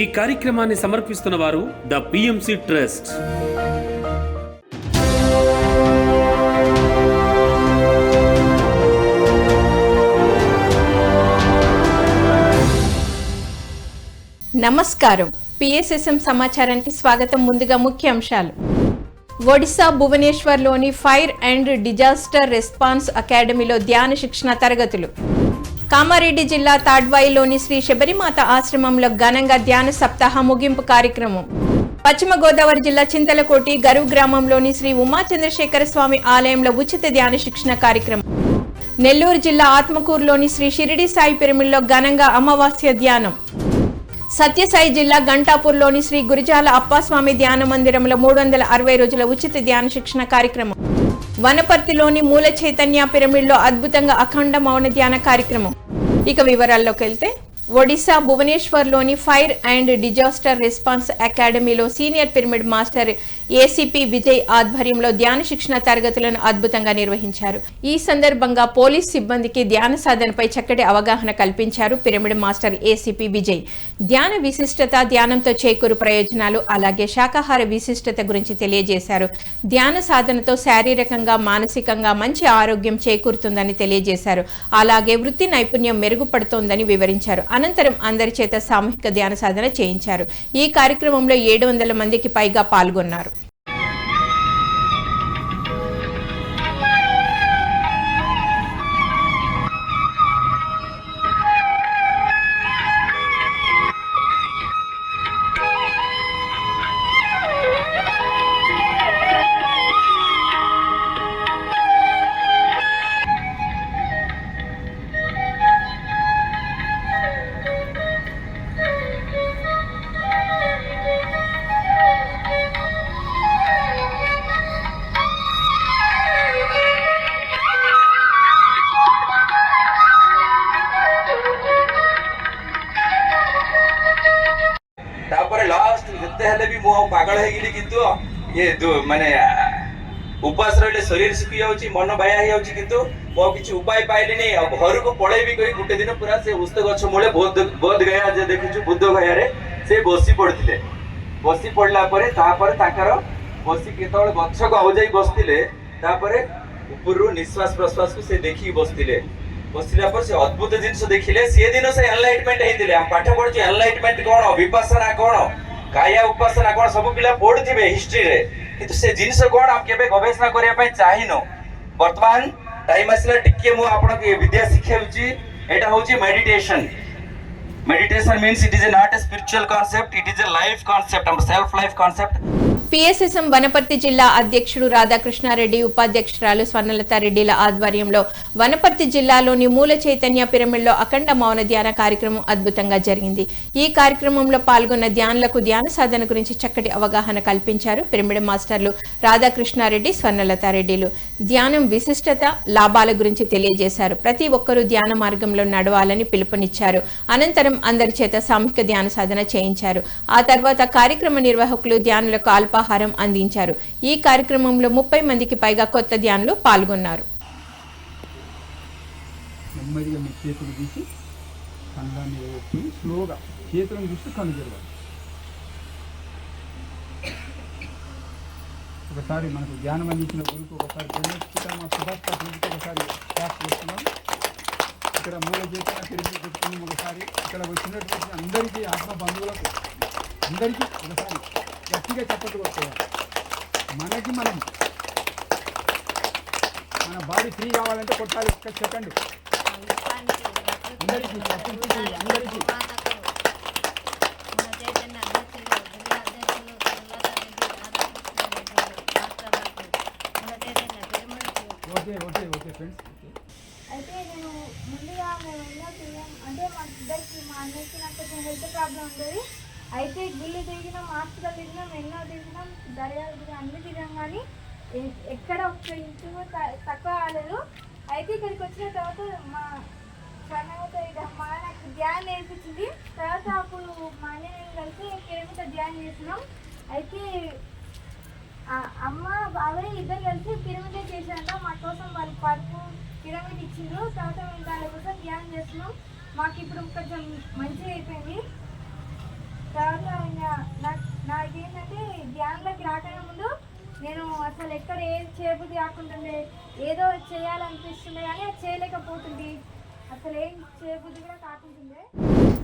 ఈ కార్యక్రమాన్ని సమర్పిస్తున్న వారు ద పిఎంసి ట్రస్ట్ నమస్కారం. పిఎస్ఎస్ఎం సమాచారానికి స్వాగతం. ముందుగా ముఖ్య అంశాలు. ఒడిశా భువనేశ్వర్లోని ఫైర్ అండ్ డిజాస్టర్ రెస్పాన్స్ అకాడమీలో ధ్యాన శిక్షణ తరగతులు. కామారెడ్డి జిల్లా తాడ్వాయిలోని శ్రీ శబరిమాత ఆశ్రమంలో ఘనంగా ధ్యాన సప్తాహ ముగింపు కార్యక్రమం. పశ్చిమ గోదావరి జిల్లా చింతలకోటి గరువు గ్రామంలోని శ్రీ ఉమా చంద్రశేఖర స్వామి ఆలయంలో ఉచిత ధ్యాన శిక్షణ కార్యక్రమం. నెల్లూరు జిల్లా ఆత్మకూరులోని శ్రీ షిరిడి సాయి పిరమిడ్లో ఘనంగా అమావాస్య ధ్యానం. సత్యసాయి జిల్లా గంటాపూర్లోని శ్రీ గురిజాల అప్పాస్వామి ధ్యాన మందిరంలో మూడు వందల అరవై రోజుల ఉచిత ధ్యాన శిక్షణ కార్యక్రమం. వనపర్తిలోని మూల చైతన్య పిరమిడ్లో అద్భుతంగా అఖండ మౌన ధ్యాన కార్యక్రమం. ఇక వివరాల్లోకి వెళ్తే ఒడిశా భువనేశ్వర్లోని ఫైర్ అండ్ డిజాస్టర్ రెస్పాన్స్ అకాడమీలో senior pyramid master ACP Vijay ఆధ్వర్యంలో ధ్యాన శిక్షణ తరగతులను అద్భుతంగా నిర్వహించారు. ఈ సందర్భంగా పోలీస్ సిబ్బందికి ధ్యాన సాధనపై చక్కటి అవగాహన కల్పించారు పిరమిడ్ మాస్టర్ ఏసీపీ విజయ్. ధ్యాన విశిష్టత ధ్యానంతో చేకూరు ప్రయోజనాలు అలాగే శాకాహార విశిష్టత గురించి తెలియజేశారు. ధ్యాన సాధనతో శారీరకంగా మానసికంగా మంచి ఆరోగ్యం చేకూరుతుందని తెలియజేశారు. అలాగే వృత్తి నైపుణ్యం మెరుగుపడుతోందని వివరించారు. అనంతరం అందరి చేత సామూహిక ధ్యాన సాధన చేయించారు. ఈ కార్యక్రమంలో ఏడు వందల మందికి పైగా పాల్గొన్నారు. ଇଏ ଦୁ- ମାନେ ଆ, ଉପାସ ରହିଲେ ଶରୀର ଶୁଖି ଯାଉଛି ମନ ବାୟା ହେଇଯାଉଛି କିନ୍ତୁ ମୁଁ ଆଉ କିଛି ଉପାୟ ପାଇଲିନି ଆଉ ଘରକୁ ପଳେଇବି କହି ଗୋଟେ ଦିନ ପୁରା ସେ ଉସ୍ତ ଗଛ ମୂଳେ ବୋଧ ବୋଧ ଗୟା ଯେ ଦେଖିଛୁ ବୁଦ୍ଧ ଗୟାରେ ସେ ବସି ପଡିଥିଲେ ବସି ପଡିଲା ପରେ ତାପରେ ତାଙ୍କର ବସି କେତେବେଳେ ଗଛକୁ ଆଉଯାଇ ବସିଥିଲେ ତାପରେ ଉପରରୁ ନିଶ୍ୱାସ ପ୍ରଶ୍ୱାସକୁ ସେ ଦେଖିକି ବସିଥିଲେ ବସିଲା ପରେ ସେ ଅଦ୍ଭୁତ ଜିନିଷ ଦେଖିଲେ ସେ ଦିନ ସେ ଏନଲାଇଟମେଣ୍ଟ ହେଇଥିଲେ ଆମେ ପାଠ ପଢୁଛୁ ଏନଲାଇଟମେଣ୍ଟ କଣ ବିପାସନା କଣ କାୟା ଉପାସନା କ'ଣ ସବୁ ପିଲା ପଢୁଥିବେ ହିଷ୍ଟ୍ରିରେ କିନ୍ତୁ ସେ ଜିନିଷ କ'ଣ ଆମେ କେବେ ଗବେଷଣା କରିବା ପାଇଁ ଚାହିଁନୁ ବର୍ତ୍ତମାନ ଟାଇମ୍ ଆସିଲା ଟିକେ ମୁଁ ଆପଣଙ୍କୁ ଏ ବିଦ୍ୟା ଶିଖାଉଛି ଏଇଟା ହେଉଛି meditation meditation means it is not a spiritual concept it is a life concept ଆମର self life concept PSSM Wanaparthy జిల్లా అధ్యక్షుడు రాధాకృష్ణారెడ్డి ఉపాధ్యక్షురాలు స్వర్ణలతారెడ్డిల ఆధ్వర్యంలో వనపర్తి జిల్లాలోని మూల చైతన్య పిరమిడ్లో అఖండ మౌన ధ్యాన కార్యక్రమం అద్భుతంగా జరిగింది. ఈ కార్యక్రమంలో పాల్గొన్న ధ్యానులకు ధ్యాన సాధన గురించి చక్కటి అవగాహన కల్పించారు పిరమిడ్ మాస్టర్లు రాధాకృష్ణారెడ్డి స్వర్ణలతారెడ్డిలు. ధ్యానం విశిష్టత లాభాల గురించి తెలియజేశారు. ప్రతి ఒక్కరూ ధ్యాన మార్గంలో నడవాలని పిలుపునిచ్చారు. అనంతరం అందరి చేత సామూహిక ధ్యాన సాధన చేయించారు. ఆ తర్వాత కార్యక్రమ నిర్వాహకులు ధ్యానులకు అల్పాహారం అందించారు. ఈ కార్యక్రమంలో ముప్పై మందికి పైగా కొత్త ధ్యానులు పాల్గొన్నారు. నెమ్మదిగా మీ చేతులు తీసి పెట్టి స్లోగా చేతులను చూస్తూ కళ్ళు తెరవాలి. ఒకసారి మనకు జ్ఞానం అందించిన గురుకు ఒకసారి సుభాష్ ఒకసారి క్లాస్ చేస్తున్నాం. ఇక్కడ మూల చేసిన తిరిగి ఒకసారి ఇక్కడ వచ్చినటువంటి అందరికీ ఆత్మ బంధువులకు అందరికీ ఒకసారి గట్టిగా చెప్పట్టు వస్తాయి మనకి మనం మన బాడీ ఫ్రీ కావాలంటే కొట్టాలి. చెప్పండి సెకండ్ అందరికీ ప్రకృతికి అందరికీ okay okay okay friends okay అయితే నేను ముందుగా మేము ఎన్నో తిరిగాం అంటే మా ఇద్దరికి మా అన్నయ్యకి నాకు కొంచెం హెల్త్ ప్రాబ్లం ఉండేది అయితే గుళ్ళు తిరిగినాం హాస్పిటల్ తిరిగినాం ఎన్నో తిరిగినాం దర్యాలు తిరిగాం అన్ని తిరిగాం కానీ ఎ- ఎక్కడ ఒక్క ఇంచు కూడా త- తక్కువ కాలేదు అయితే ఇక్కడికి వచ్చిన తర్వాత మా స్వర్ణవత ఇక మా నాకు ధ్యానం నేర్పించింది తర్వాత అప్పుడు మా అన్నయ్య కలిసి కిలోమీటర్ ధ్యానం చేసినాం. అయితే అమ్మ బాబాయ్ ఇద్దరు కలిసి పిరమిడ్ చేశారంట. మా కోసం వాళ్ళు పరుపు పిరమిడ్ ఇచ్చిండ్రు. తర్వాత మేము దాని కోసం ధ్యానం చేస్తున్నాం. మాకు ఇప్పుడు కొంచెం మంచిగా అయిపోయింది. తర్వాత ఇంకా నాకు నాకేంటంటే ధ్యానంలోకి రాకనే ముందు నేను అసలు ఎక్కడ ఏం చేయబుద్ధి కాకుంటుండే. ఏదో చేయాలనిపిస్తుండే కానీ అది చేయలేకపోతుంది అసలు ఏం చేయబుద్ధి కూడా కాకుంటుండే.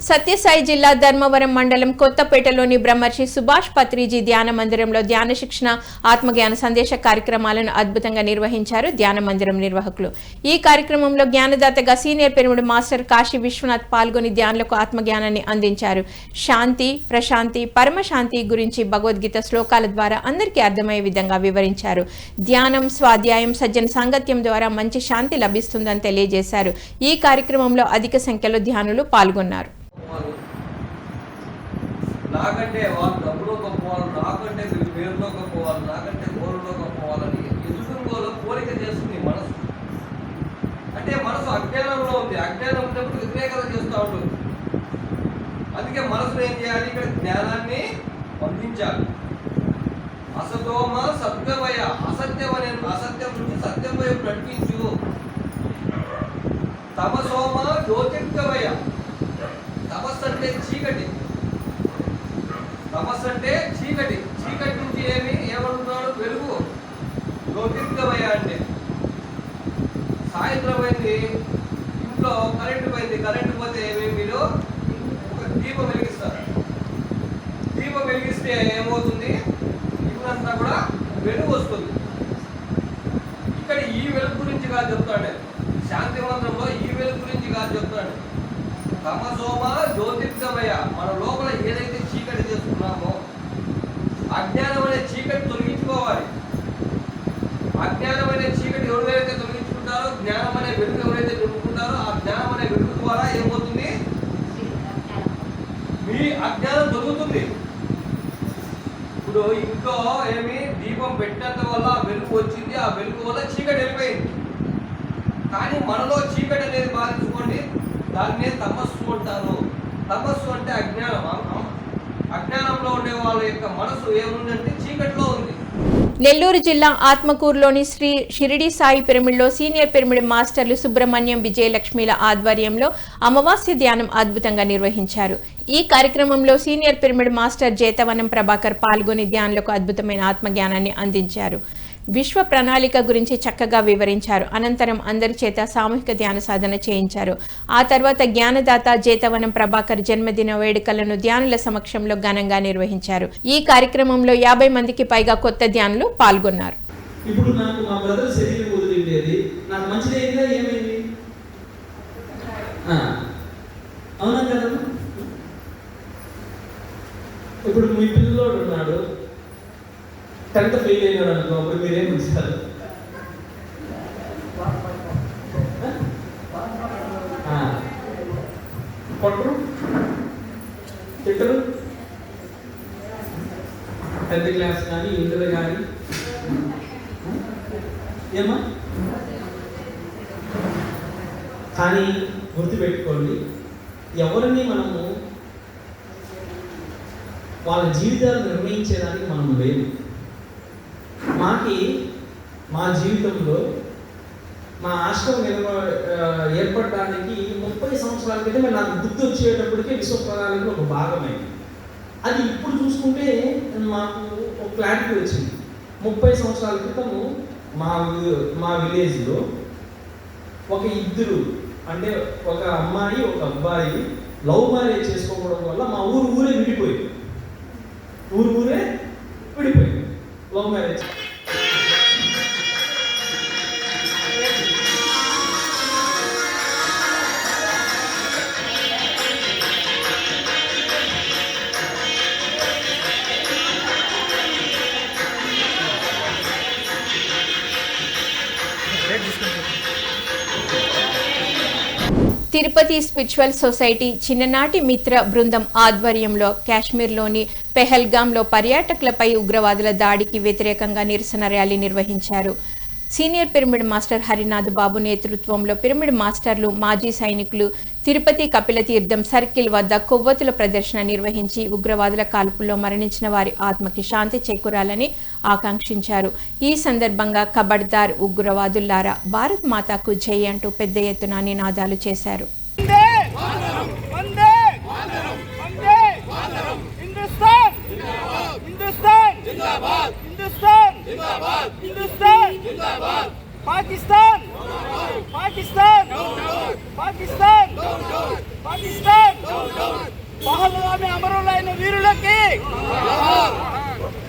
సత్యసాయి జిల్లా ధర్మవరం మండలం కొత్తపేటలోని బ్రహ్మర్షి సుభాష్ పత్రిజీ ధ్యాన మందిరంలో ధ్యాన శిక్షణ ఆత్మజ్ఞాన సందేశ కార్యక్రమాలను అద్భుతంగా నిర్వహించారు ధ్యాన మందిరం నిర్వాహకులు. ఈ కార్యక్రమంలో జ్ఞానదాతగా senior pyramid master Kashi Vishwanath పాల్గొని ధ్యానులకు ఆత్మజ్ఞానాన్ని అందించారు. శాంతి ప్రశాంతి పరమశాంతి గురించి భగవద్గీత శ్లోకాల ద్వారా అందరికీ అర్థమయ్యే విధంగా వివరించారు. ధ్యానం స్వాధ్యాయం సజ్జన సాంగత్యం ద్వారా మంచి శాంతి లభిస్తుందని తెలియజేశారు. ఈ కార్యక్రమంలో అధిక సంఖ్యలో ధ్యానులు పాల్గొన్నారు. నాకంటే వాళ్ళు డబ్బులో గొప్పవాళ్ళు నాకంటే వీళ్ళు పేరులో గొప్పవాళ్ళు నాకంటే గోరులో గొప్పవాళ్ళని ఎదుగులో కోరిక చేస్తుంది మనసు. అంటే మనసు అజ్ఞానంలో ఉంది. అజ్ఞానం ఉన్నప్పుడు వ్యతిరేకత చేస్తూ ఉంటుంది అందుకే మనసును ఏం చేయాలి? ఇక్కడ జ్ఞానాన్ని పంపించాలి అసతోమ సత్యమయ అసత్యం అనే అసత్యం నుంచి సత్యం వైపు నడిపించు తమసోమ జ్యోతిర్గమయ. తమస్సు అంటే చీకటి. తమస్సు అంటే చీకటి. చీకటి నుంచి ఏమి ఏమంటున్నాడు? వెలుగు. జ్యోతిర్గమయ అంటే సాయంత్రం అయింది. ఇంట్లో కరెంటు పోయింది. కరెంటు పోతే ఏమి మీరు ఒక దీపం వెలిగిస్తారు. దీపం వెలిగిస్తే ఏమవుతుంది? ఇప్పుడంతా కూడా వెలుగు వస్తుంది. ఇక్కడ ఈ వెలుగు గురించి కాదు చెప్తాడు. శాంతి మంత్రంలో ఈ వెలుగు గురించి కాదు చెప్తాడు. తమసోమ జ్యోతిర్గమయ మన లోపల ఏదైతే చీకటి చేసుకున్నామో అజ్ఞానం అనే చీకటి తొలగించుకోవాలి. అజ్ఞానం అనే చీకటి ఎవరైతే తొలగించుకుంటారో జ్ఞానం అనే వెలుగు ఎవరైతే నింపుకుంటారో ఆ జ్ఞానం అనే వెలుగు ద్వారా ఏమవుతుంది? మీ అజ్ఞానం తొలుగుతుంది. ఇప్పుడు ఇంట్లో ఏమి దీపం పెట్టినంత వల్ల ఆ వెలుగు వచ్చింది ఆ వెలుగు వల్ల చీకటి వెళ్ళిపోయింది. కానీ మనలో చీకటి అనేది బాధించుకో దాన్నే తమస్సు అంటారు. తమస్సు అంటే అజ్ఞానం అజ్ఞానంలో ఉండే వాళ్ళ యొక్క మనసు ఏముందంటే చీకట్లో ఉంది. నెల్లూరు జిల్లా ఆత్మకూరులోని శ్రీ షిరిడి సాయి పిరమిడ్లో సీనియర్ పిరమిడ్ మాస్టర్లు సుబ్రహ్మణ్యం విజయలక్ష్మిల ఆధ్వర్యంలో అమావాస్య ధ్యానం అద్భుతంగా నిర్వహించారు. ఈ కార్యక్రమంలో senior pyramid master Jetavanam Prabhakar పాల్గొని ధ్యానులకు అద్భుతమైన ఆత్మజ్ఞానాన్ని అందించారు. విశ్వ ప్రణాళిక గురించి చక్కగా వివరించారు. అనంతరం అందరి చేత సామూహిక ధ్యాన సాధన చేయించారు. ఆ తర్వాత జ్ఞానదాత జేతవనం ప్రభాకర్ జన్మదిన వేడుకలను ధ్యానుల సమక్షంలో ఘనంగా నిర్వహించారు. ఈ కార్యక్రమంలో యాభై మందికి పైగా కొత్త ధ్యానులు పాల్గొన్నారు. ఇప్పుడు నాకు మా బ్రదర్ శరీరం వదిలిండేది నాకు మంచిదైందా ఏమైంది? అవునా కదా ఇప్పుడు మీ టెన్త్ ఫెయిల్ అయినాడు అనుకో అప్పుడు మీరేం ఉంచారు? కొట్టరు? తిట్టరు? టెన్త్ క్లాస్ కానీ ఇంటర్ కానీ. ఏమా కానీ గుర్తుపెట్టుకోండి ఎవరిని మనము వాళ్ళ జీవితాలు నిర్ణయించేదానికి మనం లేము. మాకి మా జీవితంలో మా ఆశ్రమం నిలబ ఏర్పడడానికి ముప్పై సంవత్సరాల క్రితం నాకు గుర్తు వచ్చేటప్పటికే విశ్వ ఒక భాగమైంది. అది ఇప్పుడు చూసుకుంటే మాకు ఒక క్లారిటీ వచ్చింది. ముప్పై సంవత్సరాల క్రితము మా మా విలేజ్లో ఒక ఇద్దరు అంటే ఒక అమ్మాయి ఒక అబ్బాయి లవ్ మ్యారేజ్ చేసుకోవడం వల్ల మా ఊరు ఊరే విడిపోయింది. ఊరు ఊరే విడిపోయింది. Love marriage Tirupati spiritual society చిన్ననాటి మిత్ర బృందం ఆధ్వర్యంలో కాశ్మీర్లోని పెహల్గాంలో పర్యాటకులపై ఉగ్రవాదుల దాడికి వ్యతిరేకంగా నిరసన ర్యాలీ నిర్వహించారు. Senior pyramid master Harinath Babu నేతృత్వంలో పిరమిడ్ మాస్టర్లు మాజీ సైనికులు తిరుపతి కపిలతీర్థం సర్కిల్ వద్ద కొవ్వొత్తుల ప్రదర్శన నిర్వహించి ఉగ్రవాదుల కాల్పుల్లో మరణించిన వారి ఆత్మకి శాంతి చేకూరాలని ఆకాంక్షించారు. ఈ సందర్భంగా కబడ్దార్ ఉగ్రవాదుల్లారా భారత్ మాతాకు జై అంటూ పెద్ద ఎత్తున నినాదాలు చేశారు. అమరులైన వీరులకి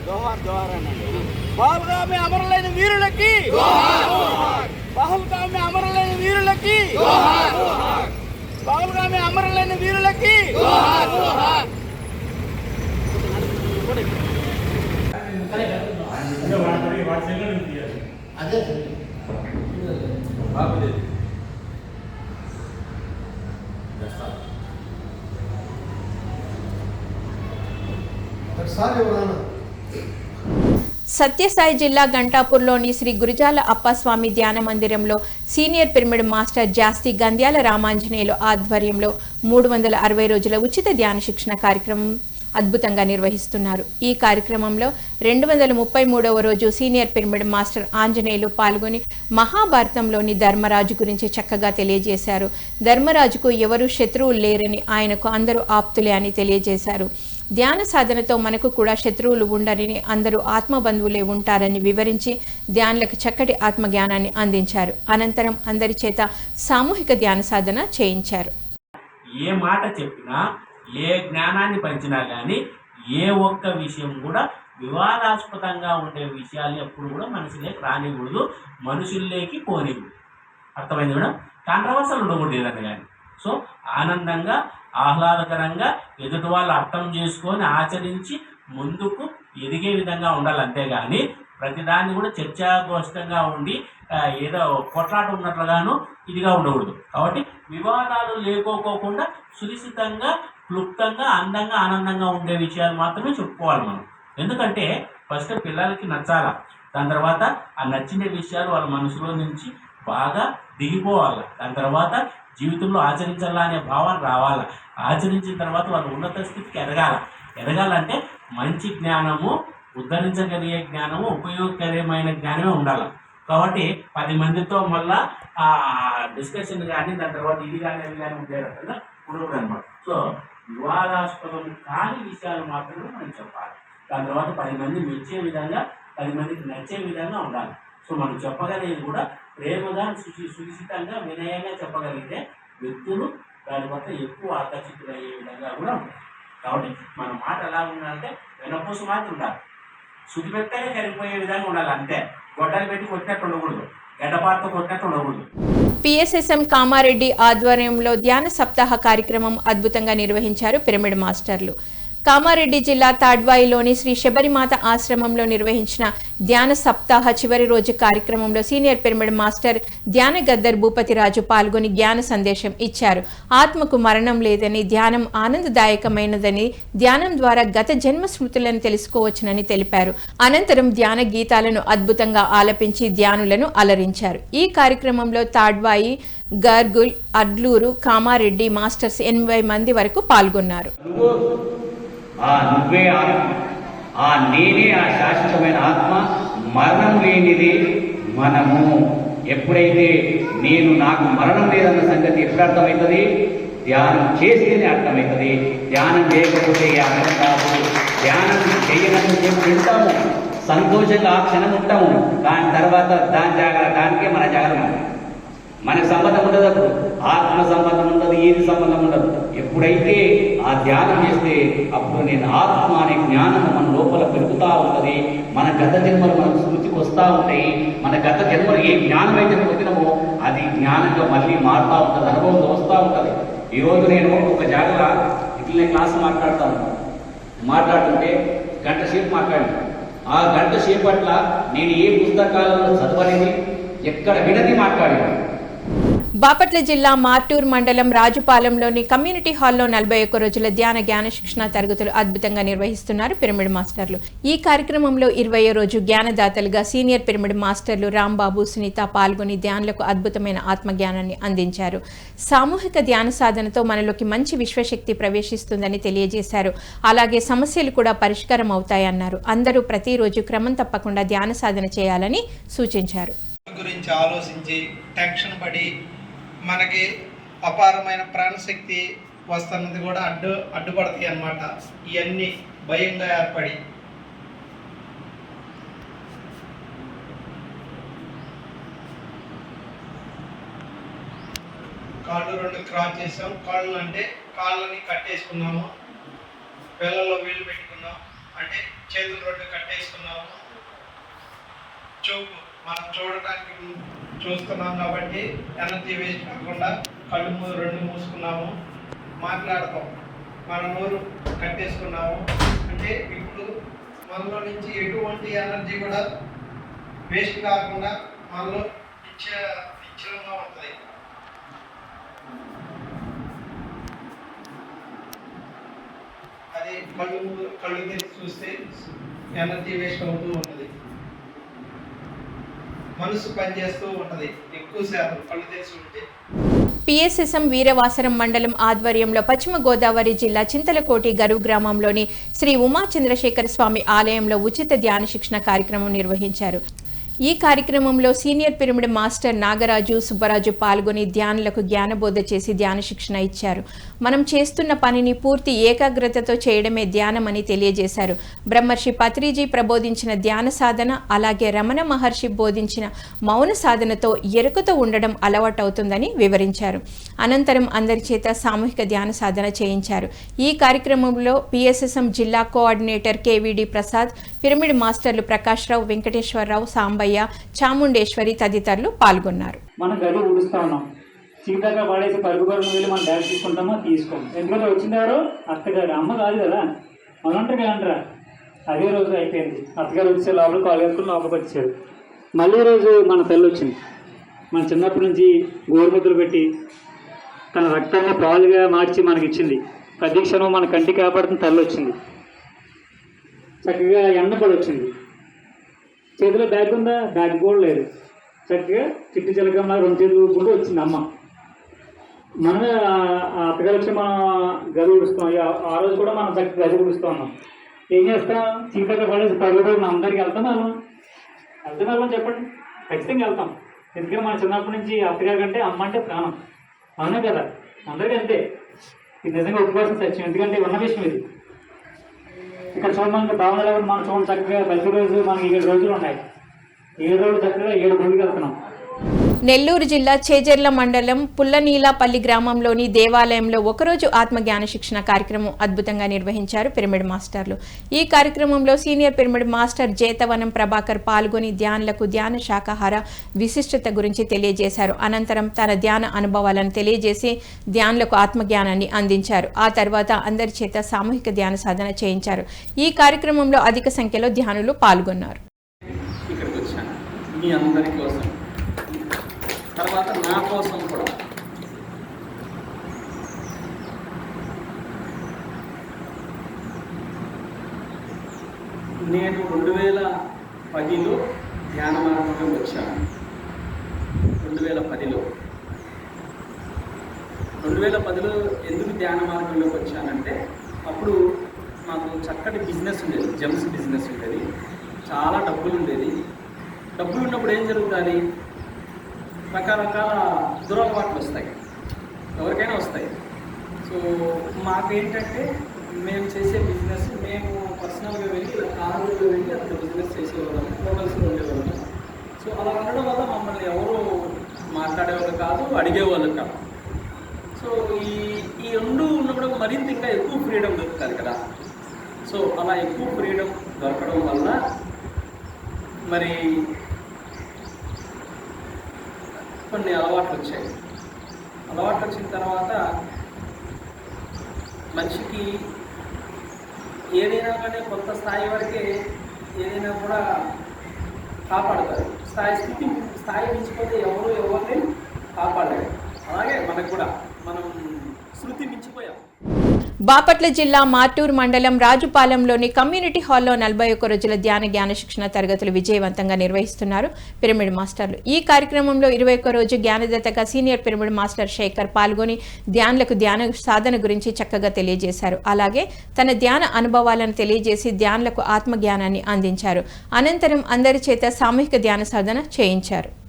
జోహార్ జోహార్ అనండి పహల్గామి అమరులైన వీరులకి పహల్గామి అమరులైన వీరులకి పహల్గామి అమరులైన వీరులకి సత్యసాయి జిల్లా గంటాపూర్లోని శ్రీ గురిజాల అప్పస్వామి ధ్యాన మందిరంలో senior pyramid master Jasti Gandhyala Ramanjaneyulu ఆధ్వర్యంలో మూడు వందల అరవై రోజుల ఉచిత ధ్యాన శిక్షణ కార్యక్రమం అద్భుతంగా నిర్వహిస్తున్నారు. ఈ కార్యక్రమంలో రెండు వందల ముప్పై మూడవ రోజు సీనియర్ పిరమిడ్ మాస్టర్ ఆంజనేయులు పాల్గొని మహాభారతంలోని ధర్మరాజు గురించి చక్కగా తెలియజేశారు. ధర్మరాజుకు ఎవరు శత్రువులు లేరని ఆయనకు అందరూ ఆప్తులే అని తెలియజేశారు. ధ్యాన సాధనతో మనకు కూడా శత్రువులు ఉండరని అందరూ ఆత్మబంధువులే ఉంటారని వివరించి ధ్యానులకు చక్కటి ఆత్మజ్ఞానాన్ని అందించారు. అనంతరం అందరి చేత సామూహిక ధ్యాన సాధన చేయించారు. ఏ మాట చెప్పినా ఏ జ్ఞానాన్ని పంచినా కానీ ఏ ఒక్క విషయం కూడా వివాదాస్పదంగా ఉండే విషయాలు ఎప్పుడు కూడా మనసులోకి రానికూడదు మనుషుల్లోకి పోనివ్వదు అర్థమైంది మేడం? కాంట్రవర్సల్ ఉండకూడదు ఏదన్నా కానీ. సో ఆనందంగా ఆహ్లాదకరంగా ఎదుటి వాళ్ళు అర్థం చేసుకొని ఆచరించి ముందుకు ఎదిగే విధంగా ఉండాలి అంతేగాని ప్రతిదాన్ని కూడా చర్చాగోష్ఠంగా ఉండి ఏదో కొట్లాట ఉన్నట్లుగాను ఇదిగా ఉండకూడదు. కాబట్టి వివాదాలు లేకోకోకుండా సునిశ్చితంగా క్లుప్తంగా అందంగా ఆనందంగా ఉండే విషయాలు మాత్రమే చెప్పుకోవాలి మనం. ఎందుకంటే ఫస్ట్ పిల్లలకి నచ్చాలా? దాని తర్వాత ఆ నచ్చిన విషయాలు వాళ్ళ మనసులో నుంచి బాగా దిగిపోవాలి. దాని తర్వాత జీవితంలో ఆచరించాలా అనే భావన రావాలి? ఆచరించిన తర్వాత వాళ్ళు ఉన్నత స్థితికి ఎదగాల? ఎదగాలంటే మంచి జ్ఞానము ఉద్ధరించగలిగే జ్ఞానము ఉపయోగకరమైన జ్ఞానమే ఉండాలి? కాబట్టి పది మందితో మళ్ళా ఆ డిస్కషన్ కానీ దాని తర్వాత ఇది కానీ అది కానీ ఉండే రకంగా ఉండదు అనమాట సో వివాదాస్పదం కాని విషయాలు మాత్రమే మనం చెప్పాలి. దాని తర్వాత పది మంది మెచ్చే విధంగా పది మందికి నచ్చే విధంగా ఉండాలి. సో మనం చెప్పగలిగేది కూడా ప్రేమగా సుచి సునిశ్చితంగా వినయంగా చెప్పగలిగితే వ్యక్తులు దాని పట్ల ఎక్కువ ఆకర్షితులయ్యే విధంగా కూడా ఉంటుంది కాబట్టి మన మాట ఎలా ఉండాలంటే వెనపూస మాత్రం ఉండాలి. శుద్ధి పెట్టానే కరిగిపోయే విధంగా ఉండాలి అంతే. గొడ్డలు పెట్టి కొట్టినట్టు ఉండకూడదు. గడ్డపాటుతో కొట్టినట్టు ఉండకూడదు. పిఎస్ఎస్ఎం కామారెడ్డి ఆధ్వర్యంలో ధ్యాన సప్తాహ కార్యక్రమం అద్భుతంగా నిర్వహించారు పిరమిడ్ మాస్టర్లు. కామారెడ్డి జిల్లా తాడ్వాయిలోని శ్రీ శబరిమాత ఆశ్రమంలో నిర్వహించిన ధ్యాన సప్తాహ చివరి రోజు కార్యక్రమంలో సీనియర్ పిరమిడ్ మాస్టర్ ధ్యాన గద్దర్ భూపతిరాజు పాల్గొని జ్ఞాన సందేశం ఇచ్చారు. ఆత్మకు మరణం లేదని ధ్యానం ఆనందదాయకమైనదని ధ్యానం ద్వారా గత జన్మ స్మృతులను తెలుసుకోవచ్చునని తెలిపారు. అనంతరం ధ్యాన గీతాలను అద్భుతంగా ఆలపించి ధ్యానులను అలరించారు. ఈ కార్యక్రమంలో తాడ్వాయి గర్గుల్ అడ్లూరు కామారెడ్డి మాస్టర్స్ ఎనభై మంది వరకు పాల్గొన్నారు. ఆ నువ్వే ఆత్మ. ఆ నేనే ఆ శాశ్వతమైన ఆత్మ. మరణం లేనిది మనము. ఎప్పుడైతే నేను నాకు మరణం లేదన్న సంగతి ఎప్పుడు అర్థమవుతుంది? ధ్యానం చేస్తేనే అర్థమవుతుంది. ధ్యానం చేయకపోతే ఈ అర్థం కాదు ధ్యానం చేయనంతసేపు వింటాము సంతోషంగా ఆ క్షణం ఉంటాము. దాని తర్వాత దాని జాగ్రత్త దానికే మన జాగ్రత్త. మనకు సంబంధం ఉండదు అప్పుడు. ఆత్మ సంబంధం ఉండదు ఏది సంబంధం ఉండదు. ఎప్పుడైతే ఆ ధ్యానం చేస్తే అప్పుడు నేను ఆత్మ అనే జ్ఞానం మన లోపల పెరుగుతూ ఉంటుంది మన గత జన్మలు మనకు స్మృతికి వస్తూ ఉంటాయి. మన గత జన్మలు ఏ జ్ఞానం అయితే పొందినమో అది జ్ఞానంగా మళ్ళీ మారుతూ ఉంటుంది అనుభవంతో వస్తూ ఉంటుంది. ఈరోజు నేను ఒక జాగ్రత్త ఇట్లనే క్లాస్ మాట్లాడతాను. మాట్లాడుతుంటే గంట సేపు మాట్లాడి. ఆ గంట సేపట్ల నేను ఏ పుస్తకాలలో చదవలేని ఎక్కడ వినది మాట్లాడాను బాపట్ల జిల్లా మార్టూర్ మండలం రాజుపాలెంలోని కమ్యూనిటీ హాల్లో నలభై ఒక్క రోజుల ధ్యాన జ్ఞాన శిక్షణ తరగతులు అద్భుతంగా నిర్వహిస్తున్నారు పిరమిడ్ మాస్టర్లు. ఈ కార్యక్రమంలో ఇరవై రోజు జ్ఞానదాతలుగా సీనియర్ పిరమిడ్ మాస్టర్లు రాంబాబు సునీత పాల్గొని ధ్యానులకు అద్భుతమైన ఆత్మజ్ఞానాన్ని అందించారు. సామూహిక ధ్యాన సాధనతో మనలోకి మంచి విశ్వశక్తి ప్రవేశిస్తుందని తెలియజేశారు. అలాగే సమస్యలు కూడా పరిష్కారం అవుతాయన్నారు. అందరూ ప్రతిరోజు క్రమం తప్పకుండా ధ్యాన సాధన చేయాలని సూచించారు. గురించి ఆలోచించి టెన్షన్ పడి మనకి అపారమైన ప్రాణశక్తి వస్తున్నది కూడా అడ్డు అడ్డుపడతాయి అన్నమాట. ఇవన్నీ భయంగా ఏర్పడి. కాళ్ళు రెండు క్రాస్ చేసాం. కాళ్ళు అంటే కాళ్ళని కట్టేసుకున్నాము పిల్లల్లో వీళ్ళు పెట్టుకున్నాం. అంటే చేతులు రెండు కట్టేసుకున్నాము చూపు. మనం చూడటానికి చూస్తున్నాం కాబట్టి ఎనర్జీ వేస్ట్ కాకుండా కళ్ళు మూ రెండు మూసుకున్నాము. మాట్లాడతాం. మన నోరు కట్టేసుకున్నాము. అంటే ఇప్పుడు మనలో నుంచి ఎటువంటి ఎనర్జీ కూడా వేస్ట్ కాకుండా మనలో ఇచ్చ నిశ్చలంగా ఉంటుంది. అది కళ్ళు కళ్ళు తెరిచి చూస్తే ఎనర్జీ వేస్ట్ అవుతూ ఉంటుంది. మనసు పనిచేస్తూ ఉంటుంది. ఎక్కువ శాతం కళ్ళు తెరిచి ఉంటే. పిఎస్ఎస్ఎం వీరవాసరం మండలం ఆధ్వర్యంలో పశ్చిమ గోదావరి జిల్లా చింతలకోటి గరువు గ్రామంలోని శ్రీ ఉమా చంద్రశేఖర స్వామి ఆలయంలో ఉచిత ధ్యాన శిక్షణ కార్యక్రమం నిర్వహించారు. ఈ కార్యక్రమంలో senior pyramid master Nagaraju Subbaraju పాల్గొని ధ్యానులకు జ్ఞానబోధ చేసి ధ్యాన శిక్షణ ఇచ్చారు. మనం చేస్తున్న పనిని పూర్తి ఏకాగ్రతతో చేయడమే ధ్యానమని తెలియజేశారు. బ్రహ్మర్షి పత్రిజీ ప్రబోధించిన ధ్యాన సాధన అలాగే రమణ మహర్షి బోధించిన మౌన సాధనతో ఎరుకతో ఉండడం అలవాటవుతుందని వివరించారు. అనంతరం అందరి చేత సామూహిక ధ్యాన సాధన చేయించారు. ఈ కార్యక్రమంలో పిఎస్ఎస్ఎం జిల్లా కోఆర్డినేటర్ కేవీడి ప్రసాద్ పిరమిడ్ మాస్టర్లు ప్రకాశ్రావు వెంకటేశ్వరరావు సాంబయ్య చాముండేశ్వరి తదితరులు పాల్గొన్నారు. మనం గది ఊడుస్తా ఉన్నాం. చీకగా పడేసి పరుగు పరుగు వెళ్ళి మనం డ్యాన్స్ తీసుకుంటామా? తీసుకోం. ఎందుకంటే వచ్చిందారు అత్తగారు. అమ్మ కాదు కదా. మనంటారు అంటారా అదే రోజు అయిపోయింది. అత్తగారు వచ్చే లోపల కాలు వేసుకుని లోపలికి వచ్చారు. మళ్ళీ రోజు మన తల్లి వచ్చింది. మన చిన్నప్పటి నుంచి గోరుముద్దలు పెట్టి తన రక్తాన్ని పాలుగా మార్చి మనకి ఇచ్చింది ప్రతి క్షణం మన కంటి కాపాడుతున్న తల్లి వచ్చింది. చక్కగా ఎండ పడి వచ్చింది. చేతిలో బ్యాగ్ ఉందా? బ్యాగ్ కూడా లేదు. చక్కగా చిట్టి చిలకమ్మ రెండు చేతులు ఊపుకుంటూ వచ్చింది అమ్మ. మనమే ఆ- పిల్లలకి మనం గది ఉడుస్తాం ఆ రోజు కూడా మనం చక్కగా గది ఉడుస్తున్నాం ఏం చేస్తాం? చీకటి పడేసి పరుగుడు అందరికి వెళ్తాం మనం వెళ్తాం వెళ్ళం చెప్పండి. ఖచ్చితంగా వెళ్తాం. ఎందుకంటే మన చిన్నప్పటి నుంచి అత్తగారి కంటే అమ్మ అంటే ప్రాణం. అవునా కదా? అందరికీ అంతే. ఇది నిజంగా ఒప్పుకోవాల్సిన సత్యం. ఎందుకంటే ఉన్న విషయం ఇది. ఇక్కడ చూడడానికి భావనలో మనం చూడండి చక్కగా ప్రతిరోజు మనకి ఏడు రోజులు ఉన్నాయి. ఏడు రోజులు చక్కగా ఏడు రోజులు వెళ్తున్నాం. నెల్లూరు జిల్లా చేజర్ల మండలం పుల్లనీలాపల్లి గ్రామంలోని దేవాలయంలో ఒకరోజు ఆత్మజ్ఞాన శిక్షణ కార్యక్రమం అద్భుతంగా నిర్వహించారు పిరమిడ్ మాస్టర్లు. ఈ కార్యక్రమంలో senior pyramid master Jetavanam Prabhakar పాల్గొని ధ్యానులకు ధ్యాన శాకాహార విశిష్టత గురించి తెలియజేశారు. అనంతరం తన ధ్యాన అనుభవాలను తెలియజేసి ధ్యానులకు ఆత్మజ్ఞానాన్ని అందించారు. ఆ తర్వాత అందరి చేత సామూహిక ధ్యాన సాధన చేయించారు. ఈ కార్యక్రమంలో అధిక సంఖ్యలో ధ్యానులు పాల్గొన్నారు. మీ అందరికీ నా కోసం కూడా. నేను రెండు వేల పదిలో ధ్యాన మార్గంలో వచ్చాను. రెండు వేల పదిలో. రెండు వేల పదిలో ఎందుకు ధ్యాన మార్గంలోకి వచ్చానంటే అప్పుడు మాకు చక్కటి బిజినెస్ ఉండేది జెమ్స్ బిజినెస్ ఉండేది. చాలా డబ్బులు ఉండేది. డబ్బులు ఉన్నప్పుడు ఏం జరుగుతుంది? రకరకాల దురలవాట్లు వస్తాయి. ఎవరికైనా వస్తాయి. సో మాకేంటంటే మేము చేసే బిజినెస్ మేము పర్సనల్గా వెళ్ళి కార్లో వెళ్ళి అక్కడ బిజినెస్ చేసేవాళ్ళం హోటల్స్లో ఉండేవాళ్ళం. సో అలా ఉండడం వల్ల మమ్మల్ని ఎవరు మాట్లాడేవాళ్ళు కాదు అడిగేవాళ్ళు కాదు. సో ఈ ఈ రెండు ఉన్నప్పుడు మరింత ఇంకా ఎక్కువ ఫ్రీడమ్ దొరుకుతారు కదా. సో అలా ఎక్కువ ఫ్రీడమ్ దొరకడం వల్ల మరి కొన్ని అలవాట్లు వచ్చాయి అలవాట్లు వచ్చిన తర్వాత మనిషికి ఏదైనా కానీ కొంత స్థాయి వరకే ఏదైనా కూడా కాపాడతారు. స్థాయి స్థితి స్థాయి మించిపోతే ఎవరు ఎవరిని కాపాడలేరు. అలాగే మనకు కూడా మనం శృతి మించిపోయాం. బాపట్ల జిల్లా మార్టూర్ మండలం రాజుపాలెంలోని కమ్యూనిటీ హాల్లో నలభై ఒక్క రోజుల ధ్యాన జ్ఞాన శిక్షణ తరగతులు విజయవంతంగా నిర్వహిస్తున్నారు. పిరమిడ్ మాస్టర్లు. ఈ కార్యక్రమంలో ఇరవై ఒక్క రోజు జ్ఞానదత్తగా సీనియర్ పిరమిడ్ మాస్టర్ శేఖర్ పాల్గొని ధ్యానులకు ధ్యాన సాధన గురించి చక్కగా తెలియజేశారు. అలాగే తన ధ్యాన అనుభవాలను తెలియజేసి ధ్యానులకు ఆత్మజ్ఞానాన్ని అందించారు. అనంతరం అందరి చేత సామూహిక ధ్యాన సాధన చేయించారు.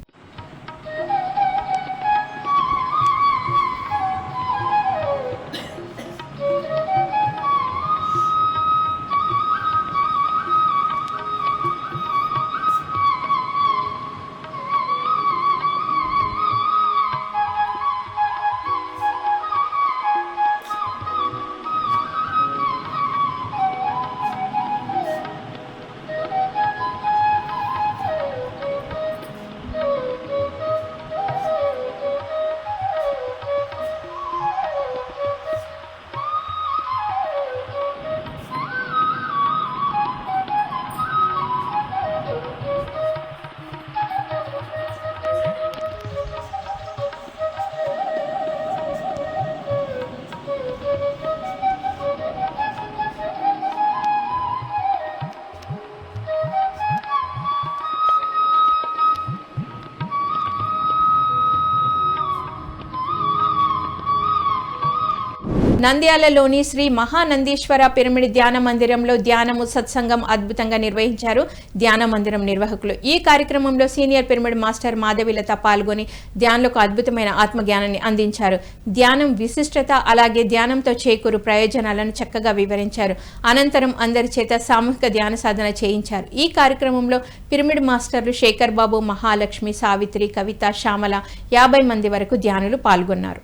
నంద్యాలలోని శ్రీ మహానందీశ్వర పిరమిడ్ ధ్యాన మందిరంలో ధ్యానము సత్సంగం అద్భుతంగా నిర్వహించారు. ధ్యాన మందిరం నిర్వాహకులు. ఈ కార్యక్రమంలో సీనియర్ పిరమిడ్ మాస్టర్ మాధవిలత పాల్గొని ధ్యానులకు అద్భుతమైన ఆత్మజ్ఞానాన్ని అందించారు. ధ్యానం విశిష్టత అలాగే ధ్యానంతో చేకూరు ప్రయోజనాలను చక్కగా వివరించారు. అనంతరం అందరి చేత సామూహిక ధ్యాన సాధన చేయించారు. ఈ కార్యక్రమంలో పిరమిడ్ మాస్టర్లు శేఖర్ బాబు మహాలక్ష్మి సావిత్రి కవిత శ్యామల యాభై మంది వరకు ధ్యానులు పాల్గొన్నారు.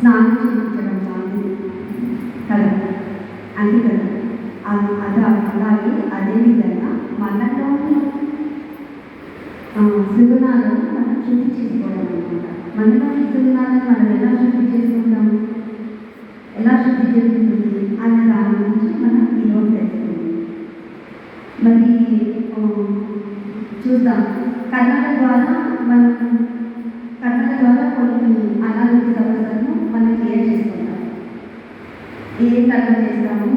స్నానం చేయించడం కానీ కదా? అంతే కదా అ- అలాగే అదేవిధంగా మనలోని సుగుణాలను మనం శుద్ధి చేసుకోవడం అనమాట మనలోని సుగుణాలను మనం ఎలా శుద్ధి చేసుకుంటాము ఎలా శుద్ధి జరుగుతుంది అన్న దాని గురించి మనం ఈరోజు తెలుసుకుందాం. మరి చూద్దాం. కర్ణాల ద్వారా మనం అనారోగ్య సమస్యలను మనం క్లియర్ చేసుకుంటాం. ఏ కర్మ చేస్తాము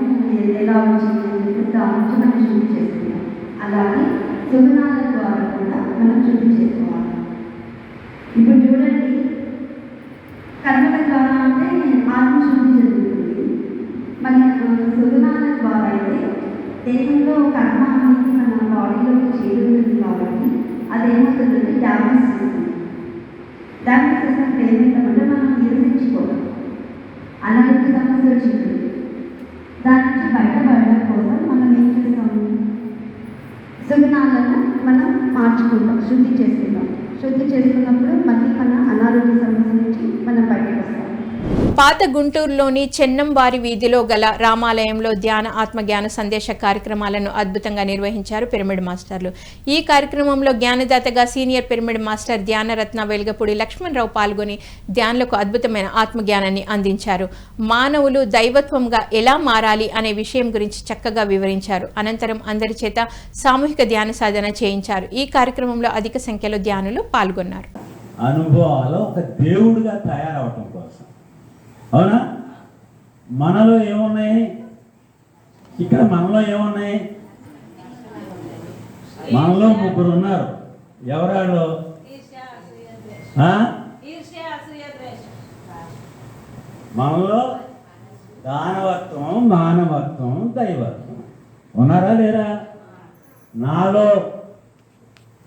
ఎలా వచ్చింది దాని నుంచి మనం శుద్ధి చేసుకుంటాం. అలాగే సుగుణాల ద్వారా కూడా మనం శుద్ధి చేసుకోవాలి. ఇప్పుడు చూడండి కర్మల ద్వారా అంటే ఆత్మశుద్ధి జరుగుతుంది. మన సుగుణాల ద్వారా అయితే దేహంలో కర్మ అనేది మన బాడీలోకి చేరుతుంది కాబట్టి అదేమవుతుందంటే డ్యామేజ్ చేస్తుంది. దాన్ని చేసినప్పుడు ప్రేమించకుండా మనం నిరసించుకోవాలి. అనారోగ్య సమస్య వచ్చింది. దాని నుంచి బయటపడడం కోసం మనం ఏం చేస్తాము? సుగుణాలను మనం మార్చుకుంటాం శుద్ధి చేసుకుంటాం. శుద్ధి చేసుకున్నప్పుడు మళ్ళీ మన అనారోగ్య సమస్య నుంచి మనం బయటకు వస్తాం. పాత గుంటూరులోని చెన్నంవారి వీధిలో గల రామాలయంలో ధ్యాన ఆత్మజ్ఞాన సందేశ కార్యక్రమాలను అద్భుతంగా నిర్వహించారు పిరమిడ్ మాస్టర్లు. ఈ కార్యక్రమంలో జ్ఞానదాతగా senior pyramid master Dhyanaratna Velugapudi Lakshmanarao పాల్గొని ధ్యానులకు అద్భుతమైన ఆత్మజ్ఞానాన్ని అందించారు. మానవులు దైవత్వంగా ఎలా మారాలి అనే విషయం గురించి చక్కగా వివరించారు. అనంతరం అందరి చేత సామూహిక ధ్యాన సాధన చేయించారు. ఈ కార్యక్రమంలో అధిక సంఖ్యలో ధ్యానులు పాల్గొన్నారు. అనుభవాలు ఒక దేవుడిగా తయారవటం కోసం. అవునా? మనలో ఏమున్నాయి? ఇక్కడ మనలో ఏమున్నాయి? మనలో ముగ్గురు ఉన్నారు. ఎవరాళ్ళు? ఆ? మనలో దానవత్వం మానవత్వం దైవత్వం. ఉన్నారా లేరా? నాలో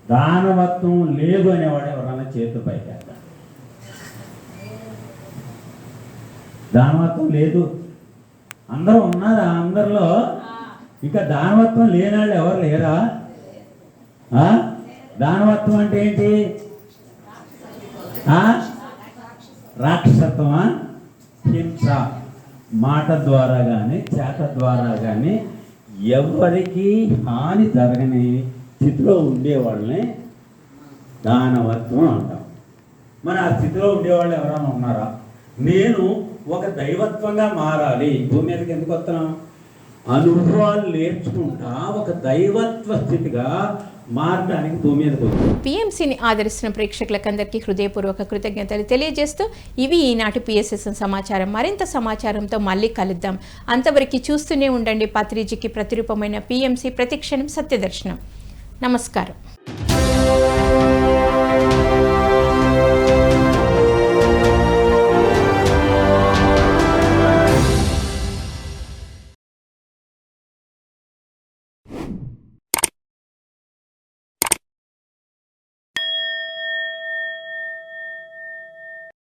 దానవత్వం లేదు అనేవాడు ఎవరన్నా చేతులు పైకేద్దాం దానవత్వం లేదు. అందరూ ఉన్నారా అందరిలో? ఇంకా దానవత్వం లేనాళ్ళు ఎవరు లేరా? దానవత్వం అంటే ఏంటి? రాక్షసత్వమా? హింస. మాట ద్వారా కానీ చేత ద్వారా కానీ ఎవరికి హాని జరగని స్థితిలో ఉండేవాళ్ళని దానవత్వం అంటాం. మరి ఆ స్థితిలో ఉండేవాళ్ళు ఎవరైనా ఉన్నారా? నేను ఒక దైవత్వంగా మారాలి. భూమి మీదకి ఎందుకు వస్తున్నాం? అనుభవాలు నేర్చుకుంటా ఒక దైవత్వ స్థితిగా మారడానికి భూమి మీదకి వచ్చాం. ఆదరిస్తున్న ప్రేక్షకులకందరికీ హృదయపూర్వక కృతజ్ఞతలు తెలియజేస్తూ ఇవి ఈనాటి పిఎస్ఎస్ఎన్ సమాచారం. మరింత సమాచారంతో మళ్ళీ కలుద్దాం. అంతవరకు చూస్తూనే ఉండండి పత్రిజీకి ప్రతిరూపమైన పిఎంసీ ప్రతిక్షణం సత్యదర్శనం. నమస్కారం.